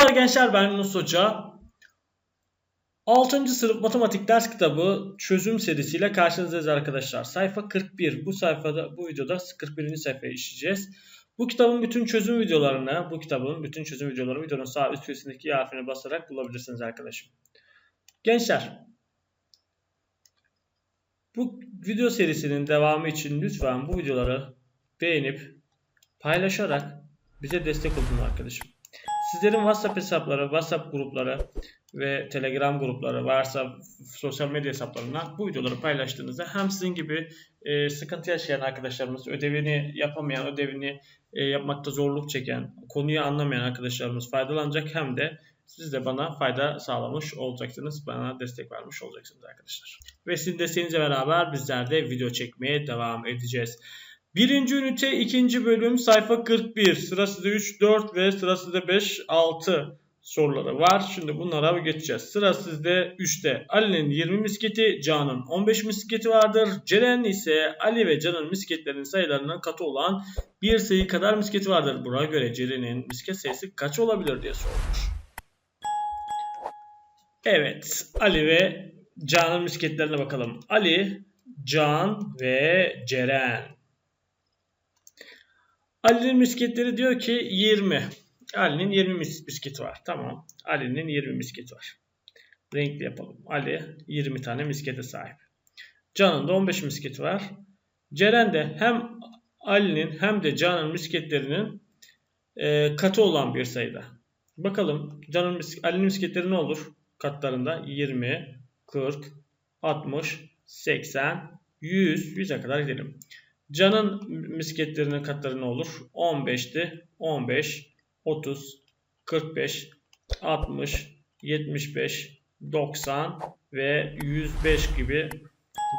Merhabalar gençler ben Yunus Hoca. 6. sınıf matematik ders kitabı çözüm serisiyle karşınızdayız arkadaşlar. Sayfa 41. Bu sayfada bu videoda 41. sayfayı işleyeceğiz. Bu kitabın bütün çözüm videolarını, bu kitabın bütün çözüm videoları videonun sağ üst köşesindeki i harfine basarak bulabilirsiniz arkadaşım. Gençler, bu video serisinin devamı için lütfen bu videoları beğenip paylaşarak bize destek olun arkadaşım. Sizlerin WhatsApp hesapları, WhatsApp grupları ve Telegram grupları varsa sosyal medya hesaplarına bu videoları paylaştığınızda hem sizin gibi e, sıkıntı yaşayan arkadaşlarımız, ödevini yapamayan, ödevini e, yapmakta zorluk çeken, konuyu anlamayan arkadaşlarımız faydalanacak hem de siz de bana fayda sağlamış olacaksınız. Bana destek vermiş olacaksınız arkadaşlar. Ve sizin desteğinizle beraber bizler de video çekmeye devam edeceğiz. Birinci ünite ikinci bölüm sayfa 41. Sırası da 3, 4 ve sırası da 5, 6 soruları var. Şimdi bunlara geçeceğiz. Sıra sizde 3'te. Ali'nin 20 misketi, Can'ın 15 misketi vardır. Ceren ise Ali ve Can'ın misketlerinin sayılarının katı olan bir sayı kadar misketi vardır. Buna göre Ceren'in misket sayısı kaç olabilir diye sormuş. Evet. Ali ve Can'ın misketlerine bakalım. Ali, Can ve Ceren. Ali'nin misketleri diyor ki 20. Ali'nin 20 misketi var. Tamam. Ali'nin 20 misketi var. Renkli yapalım. Ali 20 tane miskete sahip. Can'ın da 15 misketi var. Ceren de hem Ali'nin hem de Can'ın misketlerinin e, katı olan bir sayıda. Bakalım Can'ın Ali'nin misketleri ne olur? Katlarında 20, 40, 60, 80, 100, 100'e kadar gidelim. Can'ın misketlerinin katları ne olur? 15'ti. 15, 30, 45, 60, 75, 90 ve 105 gibi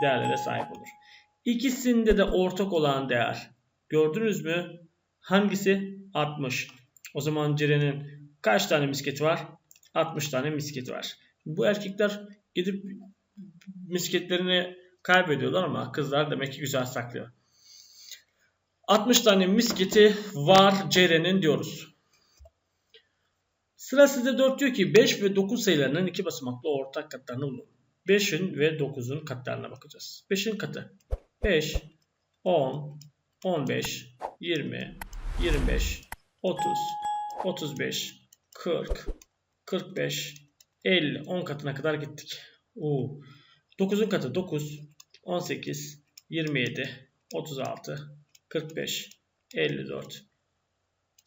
değerlere sahip olur. İkisinde de ortak olan değer. Gördünüz mü? Hangisi? 60. O zaman Ceren'in kaç tane misketi var? 60 tane misketi var. Bu erkekler gidip misketlerini kaybediyorlar ama kızlar demek ki güzel saklıyor. 60 tane misketi var Ceren'in diyoruz. Sıra sizde 4 diyor ki 5 ve 9 sayılarının iki basamaklı ortak katlarını bulun. 5'in ve 9'un katlarına bakacağız. 5'in katı 5, 10, 15, 20, 25, 30, 35, 40, 45, 50, 10 katına kadar gittik. Oo. 9'un katı 9, 18, 27, 36, 45, 54,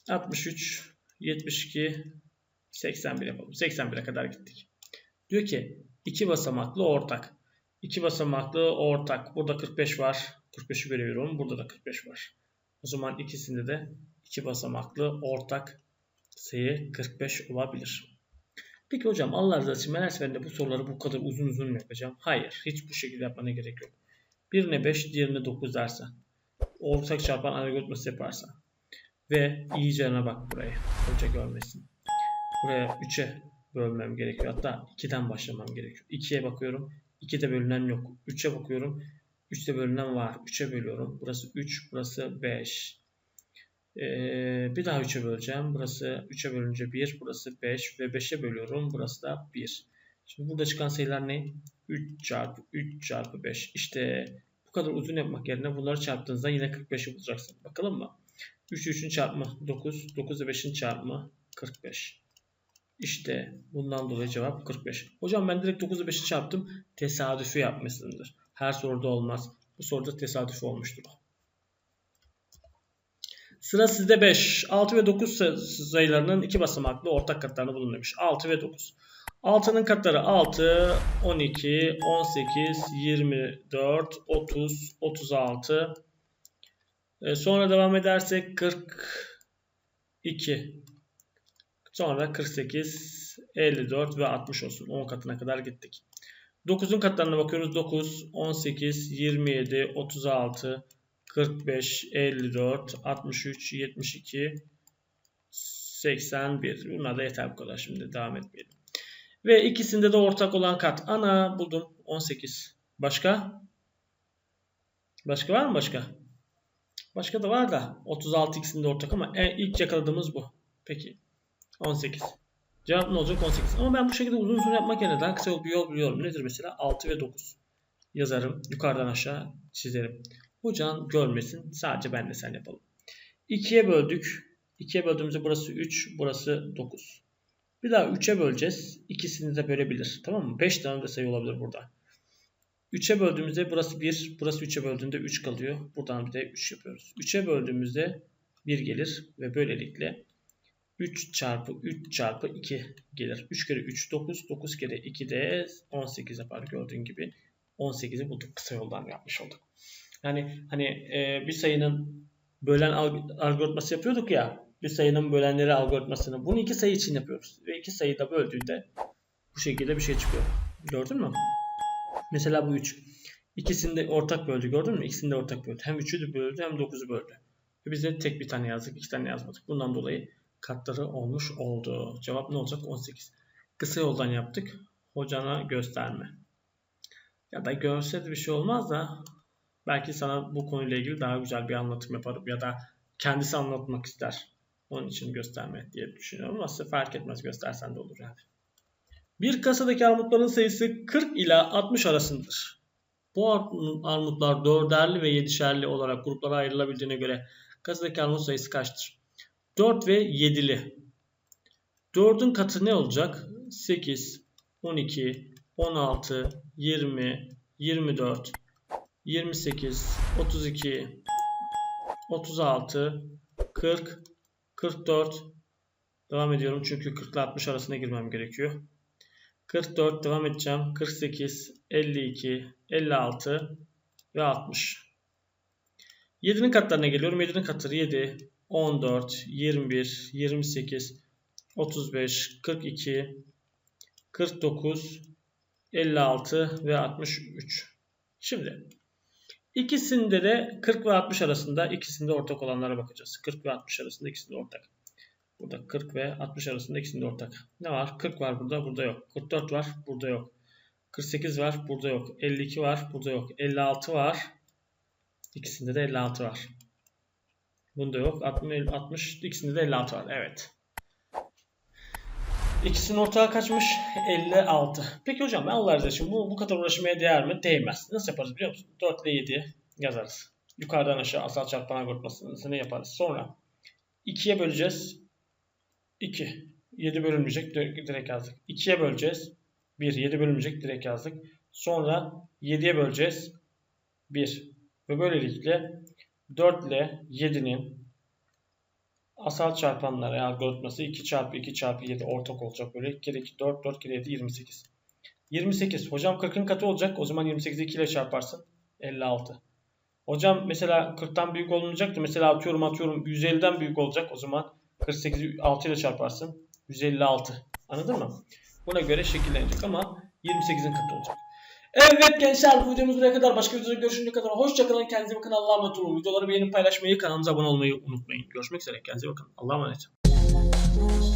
63, 72, 81 yapalım. 81'e kadar gittik. Diyor ki iki basamaklı ortak. İki basamaklı ortak. Burada 45 var. 45'i görüyorum. Burada da 45 var. O zaman ikisinde de iki basamaklı ortak sayı 45 olabilir. Peki hocam Allah razı olsun ben her seferinde bu soruları bu kadar uzun uzun yapacağım? Hayır. Hiç bu şekilde yapmana gerek yok. Birine 5, diğerine 9 dersen ortak çarpan algoritması yaparsan ve iyicene bak buraya. Hoca görmesin. Buraya 3'e bölmem gerekiyor. Hatta 2'den başlamam gerekiyor. 2'ye bakıyorum. 2'de bölünen yok. 3'e bakıyorum. 3'te bölünen var. 3'e bölüyorum. Burası 3. Burası 5. Ee, bir daha 3'e böleceğim. Burası 3'e bölünce 1. Burası 5. Ve 5'e bölüyorum. Burası da 1. Şimdi burada çıkan sayılar ne? 3 çarpı 3 çarpı 5. İşte kadar uzun yapmak yerine bunları çarptığınızda yine 45'i bulacaksın. Bakalım mı? 3 3'ün çarpımı 9. 9 ile 5'in çarpımı 45. İşte bundan dolayı cevap 45. Hocam ben direkt 9 ile 5'i çarptım. Tesadüfü yapmışsındır. Her soruda olmaz. Bu soruda tesadüf olmuştur Sıra sizde 5. 6 ve 9 sayılarının iki basamaklı ortak katlarını bulun demiş. 6 ve 9. 6'nın katları 6, 12, 18, 24, 30, 36. E, sonra devam edersek 42. Sonra 48, 54 ve 60 olsun. 10 katına kadar gittik. 9'un katlarına bakıyoruz. 9, 18, 27, 36, 45, 54, 63, 72, 81. Bunlar da yeter bu kadar. Şimdi devam etmeyelim. Ve ikisinde de ortak olan kat. Ana buldum. 18. Başka? Başka var mı başka? Başka da var da 36 ikisinde ortak ama en ilk yakaladığımız bu. Peki. 18. Cevap ne olacak? 18. Ama ben bu şekilde uzun uzun yapmak yerine daha kısa bir yol biliyorum. Nedir mesela? 6 ve 9 yazarım. Yukarıdan aşağı çizerim. Hocan görmesin. Sadece ben de sen yapalım. 2'ye böldük. 2'ye böldüğümüzde burası 3, burası 9. Bir daha 3'e böleceğiz. İkisini de bölebilir. Tamam mı? 5 tane de sayı olabilir burada. 3'e böldüğümüzde burası 1, burası 3'e böldüğünde 3 kalıyor. Buradan bir de 3 yapıyoruz. 3'e böldüğümüzde 1 gelir ve böylelikle 3 çarpı 3 çarpı 2 gelir. 3 kere 3 9, 9 kere 2 de 18 yapar gördüğün gibi. 18'i bulduk kısa yoldan yapmış olduk. Yani hani e, bir sayının bölen alg- algoritması yapıyorduk ya. Bir sayının bölenleri algoritmasını. Bunu iki sayı için yapıyoruz. Ve iki sayı da böldüğünde bu şekilde bir şey çıkıyor. Gördün mü? Mesela bu 3. İkisini de ortak böldü gördün mü? İkisini de ortak böldü. Hem 3'ü de böldü hem 9'u böldü. Ve biz de tek bir tane yazdık. iki tane yazmadık. Bundan dolayı katları olmuş oldu. Cevap ne olacak? 18. Kısa yoldan yaptık. Hocana gösterme. Ya da görse de bir şey olmaz da belki sana bu konuyla ilgili daha güzel bir anlatım yaparım ya da kendisi anlatmak ister. Onun için gösterme diye düşünüyorum ama size fark etmez göstersen de olur yani. Bir kasadaki armutların sayısı 40 ila 60 arasındadır. Bu arm- armutlar dörderli ve yedişerli olarak gruplara ayrılabildiğine göre kasadaki armut sayısı kaçtır? 4 ve 7'li. 4'ün katı ne olacak? 8, 12, 16, 20, 24, 28, 32, 36, 40, 44. Devam ediyorum çünkü 40 ile 60 arasına girmem gerekiyor. 44 devam edeceğim. 48, 52, 56 ve 60. 7'nin katlarına geliyorum. 7'nin katları 7, 14, 21, 28, 35, 42, 49, 56 ve 63. Şimdi ikisinde de 40 ve 60 arasında ikisinde ortak olanlara bakacağız. 40 ve 60 arasında ikisinde ortak. Burada 40 ve 60 arasında ikisinde ortak. Ne var? 40 var burada, burada yok. 44 var, burada yok. 48 var, burada yok. 52 var, burada yok. 56 var. İkisinde de 56 var. Bunda yok. 60, 60 ikisinde de 56 var. Evet. İkisinin ortağı kaçmış? 56. Peki hocam ben Allah için bu, bu kadar uğraşmaya değer mi? Değmez. Nasıl yaparız biliyor musun? 4 ile 7 yazarız. Yukarıdan aşağı asal çarpan algoritmasını yaparız. Sonra 2'ye böleceğiz. 2. 7 bölünmeyecek direkt yazdık. 2'ye böleceğiz. 1. 7 bölünmeyecek direkt yazdık. Sonra 7'ye böleceğiz. 1. Ve böylelikle 4 ile 7'nin asal çarpanları algoritması 2 çarpı 2 çarpı 7 ortak olacak böyle. 2 kere 2 4, 4 kere 7 28. 28. Hocam 40'ın katı olacak. O zaman 28'i 2 ile çarparsın. 56. Hocam mesela 40'tan büyük olmayacaktı. Mesela atıyorum atıyorum 150'den büyük olacak. O zaman 48'i 6 ile çarparsın. 156. Anladın mı? Buna göre şekillenecek ama 28'in katı olacak. Evet gençler bu videomuz buraya kadar. Başka videoda görüşünceye kadar hoşçakalın. Kendinize bakın. Allah'a emanet olun. Videoları beğenip paylaşmayı, kanalımıza abone olmayı unutmayın. Görüşmek üzere. Kendinize bakın. Allah'a emanet.